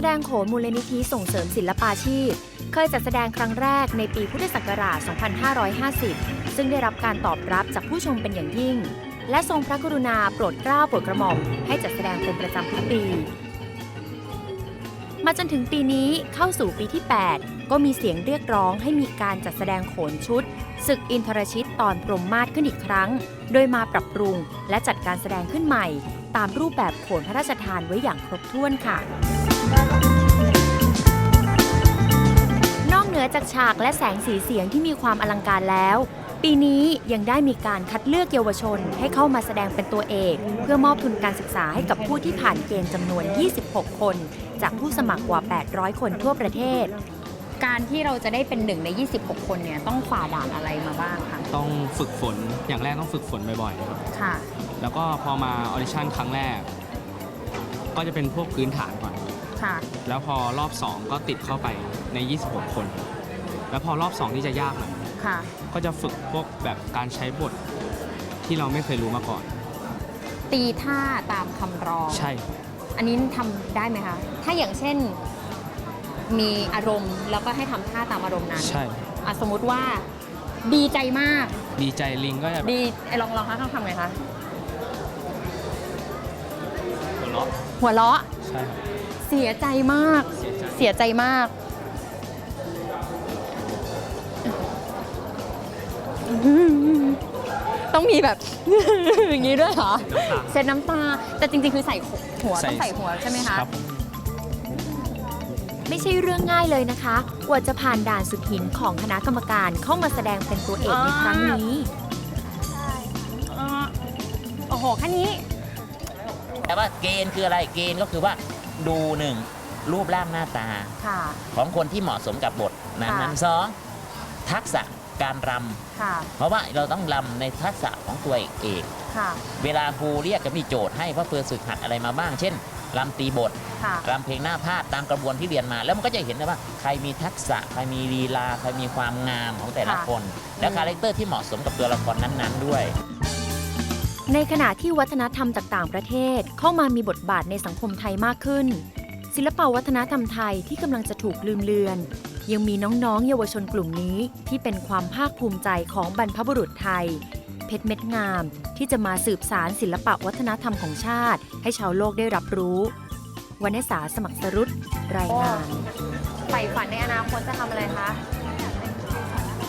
แสดงโขนมูลนิธิส่งเสริมศิลปาชีพ เคยจัดแสดงครั้งแรกในปีพุทธศักราช 2550 ซึ่งได้รับการตอบรับจากผู้ชมเป็นอย่างยิ่ง และทรงพระกรุณาโปรดเกล้าโปรดกระหม่อมให้จัดแสดงเป็นประจำทุกปี มาจนถึงปีนี้เข้าสู่ปีที่ 8 ก็มีเสียงเรียกร้องให้มีการจัดแสดงโขนชุดศึกอินทรชิตตอนพรมมาศขึ้นอีกครั้ง โดยมาปรับปรุงและจัดการแสดงขึ้นใหม่ ตามรูปแบบโขนพระราชทานไว้อย่างครบถ้วนค่ะ นอกเหนือจากฉากและแสงสีเสียงที่มีความอลังการแล้ว ปีนี้ยังได้มีการคัดเลือกเยาวชนให้เข้ามาแสดงเป็นตัวเอก เพื่อมอบทุนการศึกษาให้กับผู้ที่ผ่านเกณฑ์จำนวน 26 คน จากผู้สมัครกว่า 800 คนทั่วประเทศ การที่เราจะได้เป็นหนึ่งใน 26 คนเนี่ยต้องฝ่าด่านอะไรมาบ้างคะต้องฝึกฝนอย่างแรกต้องฝึกฝนบ่อยๆครับค่ะ แล้วก็พอมาออดิชั่นครั้งแรก ก็จะเป็นพวกพื้นฐานก่อน ค่ะ แล้วพอรอบ 2 ก็ติดเข้าไปใน 26 คน แล้วพอรอบ2ที่จะยากหน่อยค่ะ ก็จะฝึกพวกแบบการใช้บทที่เราไม่เคยรู้มาก่อน ตีท่าตามคำร้อง ใช่ อันนี้ทำได้ไหมคะ ถ้าอย่างเช่นมีอารมณ์แล้วก็ให้ทำท่าตามอารมณ์นั้นใช่ อะสมมุติว่าดีใจมาก ดีใจลิงก็จะแบบดีไอ้ลองลองคะต้องทำไงคะ หัวเราะหัวเราะ ใช่ครับ เสียใจมากเสียใจเสียใจมาก ต้องมีแบบ อย่างนี้ด้วยเหรอน้ำตาเซ็ตน้ำตา แต่จริงๆ คือใส่หัวใส่ ต้องใส่หัวใช่ไหมคะ ครับ ไม่ใช่เรื่องง่ายเลยนะคะ กว่าจะผ่านด่านสุดหินของคณะกรรมการเข้ามาแสดงเป็นตัวเอกในครั้งนี้โอ้โหแค่นี้ แต่ว่าเกณฑ์คืออะไร เกณฑ์ก็คือว่า ดูหนึ่งรูปร่างหน้าตาค่ะ ของคนที่เหมาะสมกับบทนั้นค่ะนั้นสองทักษะการรค่ะำเพราะว่าเราต้องรำในทักษะของตัวเอกค่ะ เวลาครูเรียกก็มีโจทย์ให้เพราะเพื่อฝึกหัดอะไรมาบ้าง เช่นรำตีบทค่ะ รำเพลงหน้าพาดตามกระบวนที่เรียนมา แล้วมันก็จะเห็นได้ว่าใครมีทักษะ ใครมีลีลา ใครมีความงามของแต่ละค่ะคน และอืม คาแรคเตอร์ที่เหมาะสมกับตัวละครนั้นๆด้วย ในขณะที่วัฒนธรรมจากต่างประเทศเข้ามามีบทบาทในสังคมไทยมากขึ้น ศิลปวัฒนธรรมไทยที่กำลังจะถูกลืมเลือน ยังมีน้องๆ เยาวชนกลุ่มนี้ที่เป็นความภาคภูมิใจของบรรพบุรุษไทย เพชรเม็ดงามที่จะมาสืบสารศิลปะวัฒนธรรมของชาติ ให้ชาวโลกได้รับรู้วรรณสาสมัครสรุตรายงานใฝ่ฝันในอนาคตจะทำอะไรคะ